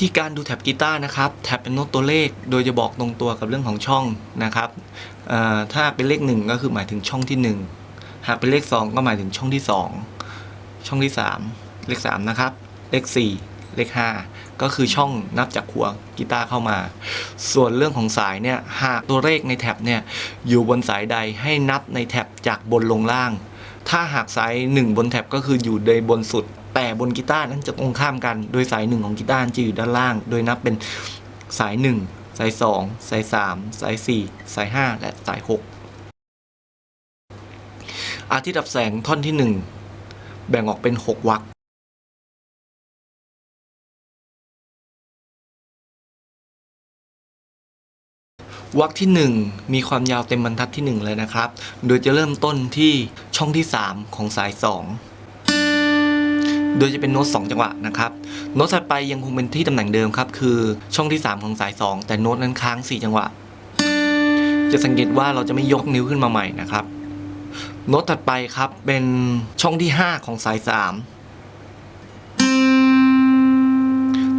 ธีการดูแท็บกีตาร์นะครับแท็บเป็นโน้ตตัวเลข โดยจะบอกตรงตัวกับเรื่องของช่องนะครับถ้าเป็นเลขหนึ่งก็คือหมายถึงช่องที่หนึ่งหากเป็นเลขสองก็หมายถึงช่องที่สองช่องที่สามเลขสามนะครับเลขสี่เลขห้าก็คือช่องนับจากหัวกีตาร์เข้ามา ส่วนเรื่องของสายเนี่ยหากตัวเลขในแท็บเนี่ยอยู่บนสายใดให้นับในแท็บจากบนลงล่าง ถ้าหากสายหนึ่งบนแท็บก็คืออยู่ในบนสุด แต่บนกีตาร์นั้นจะตรงข้ามกัน โดยสายหนึ่งของกีตาร์จะอยู่ด้านล่าง โดยนับเป็นสายหนึ่งสายสองสายสามสายสี่สายห้าและสายหกอาทิตย์ดับแสงท่อนที่หนึ่งแบ่งออกเป็นหกวรรควรรคที่ 1 มีความยาวเต็มบรรทัดที่ 1 เลยนะครับ โดยจะเริ่มต้นที่ช่องที่ 3 ของสาย 2 โดยจะเป็นโน้ต2จังหวะนะครับโน้ตถัดไปยังคงเป็นที่ตำแหน่งเดิมครับคือช่องที่ 3 ของสาย 2 แต่โน้ตนั้นค้าง 4 จังหวะ จะสังเกตว่าเราจะไม่ยกนิ้วขึ้นมาใหม่นะครับโน้ตถัดไปครับเป็นช่องที่ 5 ของสาย 3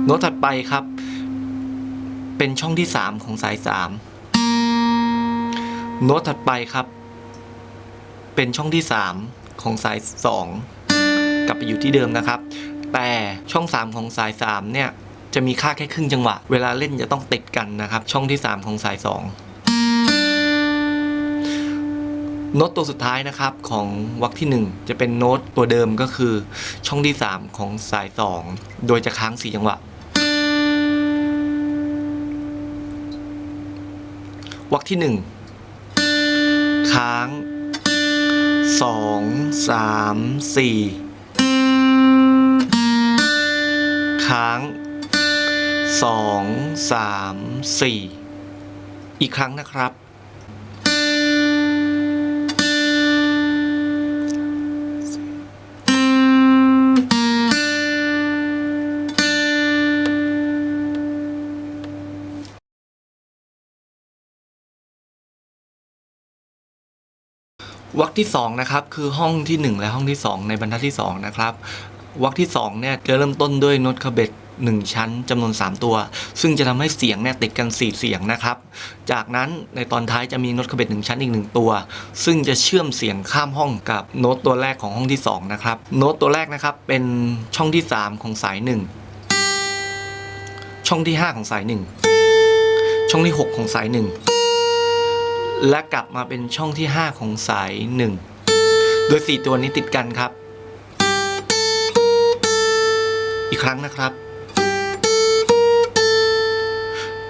โน้ตถัดไปครับ เป็นช่องที่ 3 ของสาย 3 โน้ตถัดไปครับ เป็นช่องที่ 3 ของสาย 2 ลับไปอยู่ที่เดิมนะครับ แต่ช่อง 3 ของสาย 3 เนี่ย จะมีค่าแค่ครึ่งจังหวะ เวลาเล่นจะต้องติดกันนะครับ ช่องที่ 3 ของสาย 2 โน้ตตัวสุดท้ายนะครับของวรรคที่ 1 จะเป็นโน้ตตัวเดิมก็คือช่องที่ 3 ของสาย 2 โดยจะค้าง4จังหวะวรรคที่ 1 ค้าง 2 3 4 ค้างสองสามสี่อีกครั้งนะครับ วรรคที่2นะครับคือห้องที่ 1 และห้องที่ 2 ในบรรทัดที่ 2 นะครับ วรรคที่2เนี่ยจะเริ่มต้นด้วยโน้ตคาเบต1ชั้นจำนวน 3 ตัว ซึ่งจะทำให้เสียงเนี่ยติดกัน 4 เสียงนะครับ จากนั้นในตอนท้ายจะมีโน้ตคาเบต1ชั้นอีก 1 ตัว ซึ่งจะเชื่อมเสียงข้ามห้องกับโน้ตตัวแรกของห้องที่ 2 นะครับ โน้ตตัวแรกนะครับเป็นช่องที่ 3 ของสาย 1 ช่องที่ 5 ของสาย 1 ช่องที่ 6 ของสาย 1 และกลับมาเป็นช่องที่ 5 ของสาย 1 โดย 4 ตัวนี้ติดกันครับ อีกครั้งนะครับ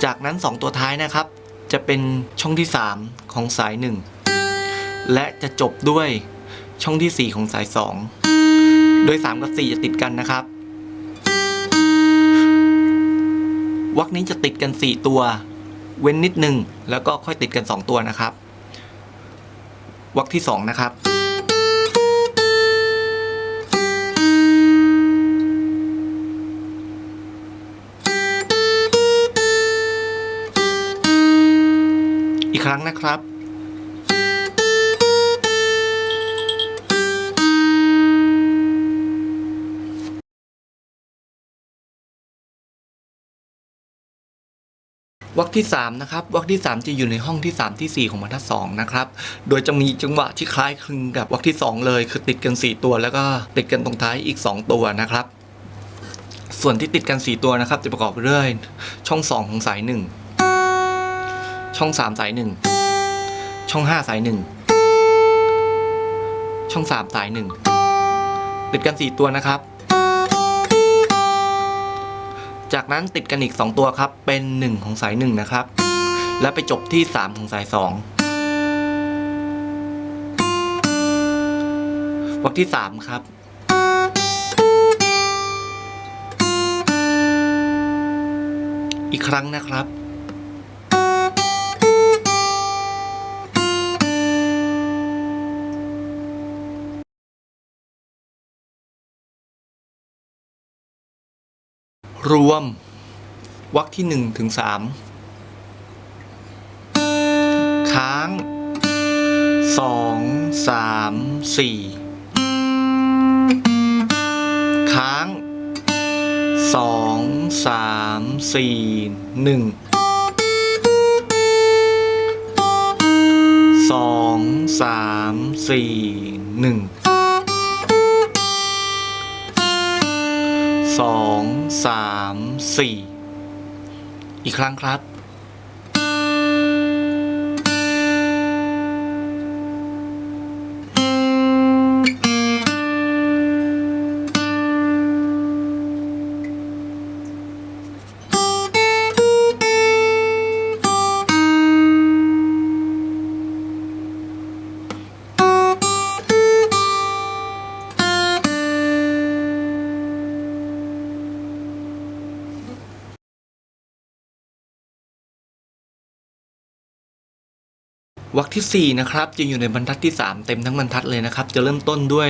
จากนั้น 2 ตัวท้ายนะครับ จะเป็นช่องที่ 3 ของสาย 1 และจะจบด้วยช่องที่ 4 ของสาย 2 โดย 3 กับ 4 จะติดกันนะครับวรรคนี้จะติดกัน 4 ตัว เว้นนิดหนึ่งแล้วก็ค่อยติดกัน 2 ตัวนะครับวรรคที่ 2 นะครับ งนะครับวรรคที่3นะครับวรรคที่ 3 จะอยู่ในห้องที่ 3 ที่ 4 ของบรรทัด2นะครับ โดยจะมีจังหวะที่คล้ายคลึงกับวรรคที่ 2 เลย คือติดกัน 4 ตัว แล้วก็ติดกันตรงท้ายอีก 2 ตัวนะครับ ส่วนที่ติดกัน 4 ตัวนะครับ จะประกอบไปด้วยช่อง 2 ของสาย 1 ช่อง 3 สาย1ช่อง 5 สาย1ช่อง 3 สาย1ติดกัน 4 ตัวนะครับ จากนั้นติดกันอีก 2 ตัวครับ เป็น 1 ของสาย1นะครับ และไปจบที่ 3 ของสาย 2วรรคที่ 3 ครับอีกครั้งนะครับ รวมวรรคที่1ถึง3ค้าง 2 3 4 ค้าง 2 3 4 1 2 3 4 1 สองสามสี่อีกครั้งครับ วรรคที่ 4 นะครับ จะอยู่ในบรรทัดที่ 3 เต็มทั้งบรรทัดเลยนะครับ จะเริ่มต้นด้วย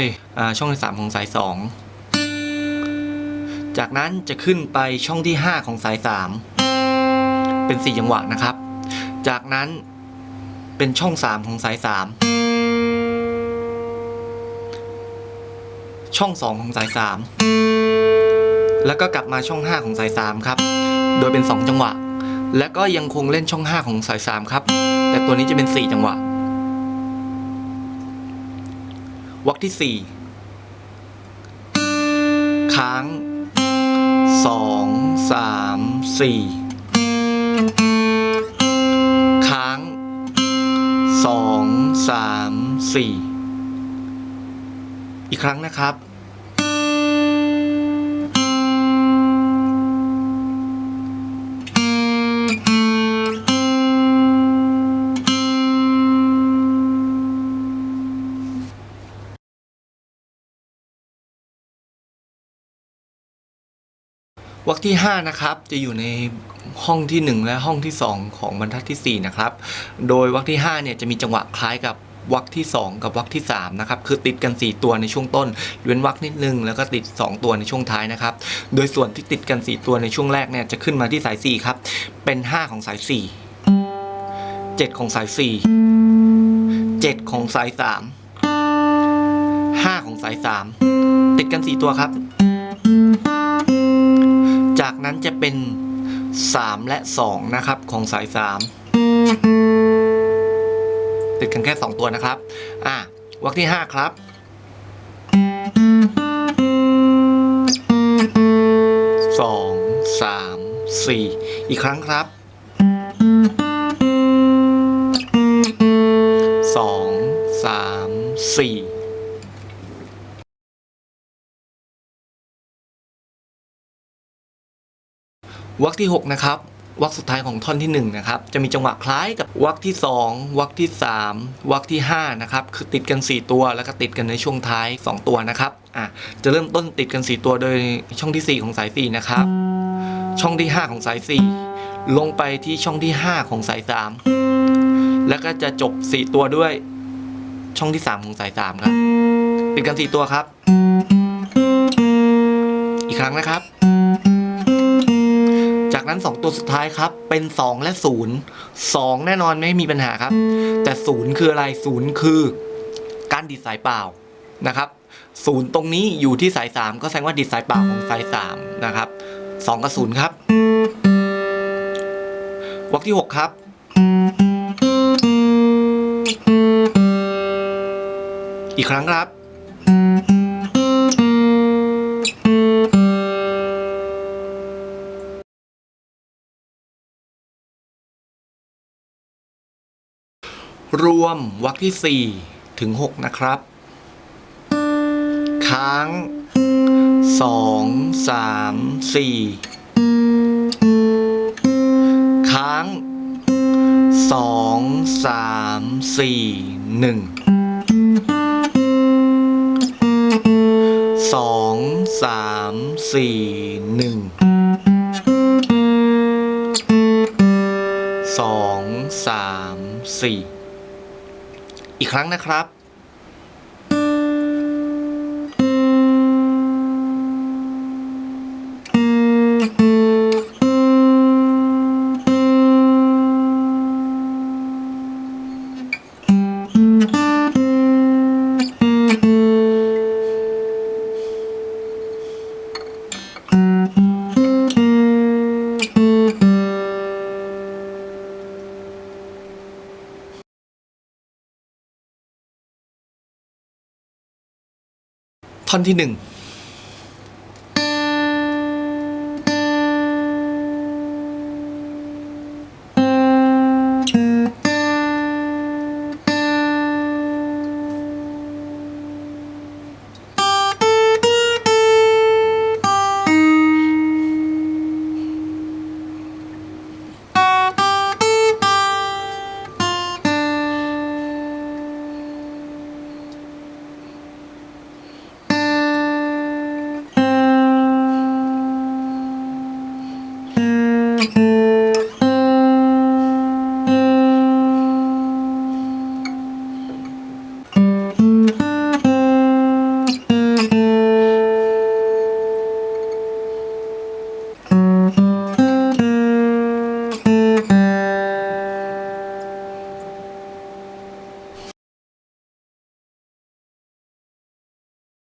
ช่องที่ 3 ของสาย 2 จากนั้นจะขึ้นไปช่องที่ 5 ของสาย 3 เป็น 4 จังหวะนะครับ จากนั้นเป็นช่อง 3 ของสาย 3 ช่อง 2 ของสาย 3 แล้วก็กลับมาช่อง 5 ของสาย 3 ครับ โดยเป็น 2 จังหวะ และก็ยังคงเล่นช่อง 5 ของสาย 3 ครับ แต่ตัวนี้จะเป็น4จังหวะวรรคที่4ค้าง2 3 4ค้าง2 3 4อีกครั้งนะครับ วรรคที่ 5 นะครับ จะอยู่ในห้องที่ 1 และห้องที่ 2 ของบรรทัดที่ 4 นะครับ โดยวรรคที่5เนี่ยจะมีจังหวะคล้ายกับวรรคที่ 2 กับวรรคที่3นะครับคือติดกัน 4 ตัวในช่วงต้นเว้นวรรคนิดนึงแล้วก็ติด 2 ตัวในช่วงท้ายนะครับโดยส่วนที่ติดกัน 4 ตัวในช่วงแรกเนี่ยจะขึ้นมาที่สาย4ครับเป็น 5 ของสาย 4 7 ของสาย 4 7 ของสาย 3 5 ของสาย 3 ติดกัน 4 ตัวครับ จากนั้นจะเป็น 3 และ 2 นะครับ ของสาย 3 ติดกันแค่ 2 ตัวนะครับ อะวรรคที่ 5 ครับสองสามสี่อีกครั้งครับ วรรคที่ 6 นะครับวรรคสุดท้ายของท่อนที่1นะครับจะมีจังหวะคล้ายกับวรรคที่ 2วรรคที่ 3วรรคที่5นะครับคือติดกัน 4 ตัวแล้วก็ติดกันในช่วงท้าย 2 ตัวนะครับอะจะเริ่มต้นติดกัน 4 ตัวโดยช่องที่ 4 ของสาย 4 นะครับ ช่องที่ 5 ของสาย 4 ลงไปที่ช่องที่ 5 ของสาย 3 แล้วก็จะจบ 4 ตัวด้วยช่องที่ 3 ของสาย 3 ครับ ติดกัน 4 ตัวครับ อีกครั้งนะครับ จากนั้น 2 ตัวสุดท้ายครับ เป็น 2 และ 0 2 แน่นอนไม่มีปัญหาครับ แต่ 0 คืออะไร 0 คือการดีดสายเปล่านะครับ 0 ตรงนี้อยู่ที่สาย 3 ก็แสดงว่าดีดสายเปล่าของสาย 3 นะครับ 2 กับ 0 ครับวรรคที่ 6 ครับอีกครั้งครับ รวมวรรคที่ 4 ถึง 6 นะครับ ค้าง 2 3 4 ค้าง 2 3 4 1 2 3 4 1 2 3 4 อีกครั้งนะครับ ท่อนที่หนึ่ง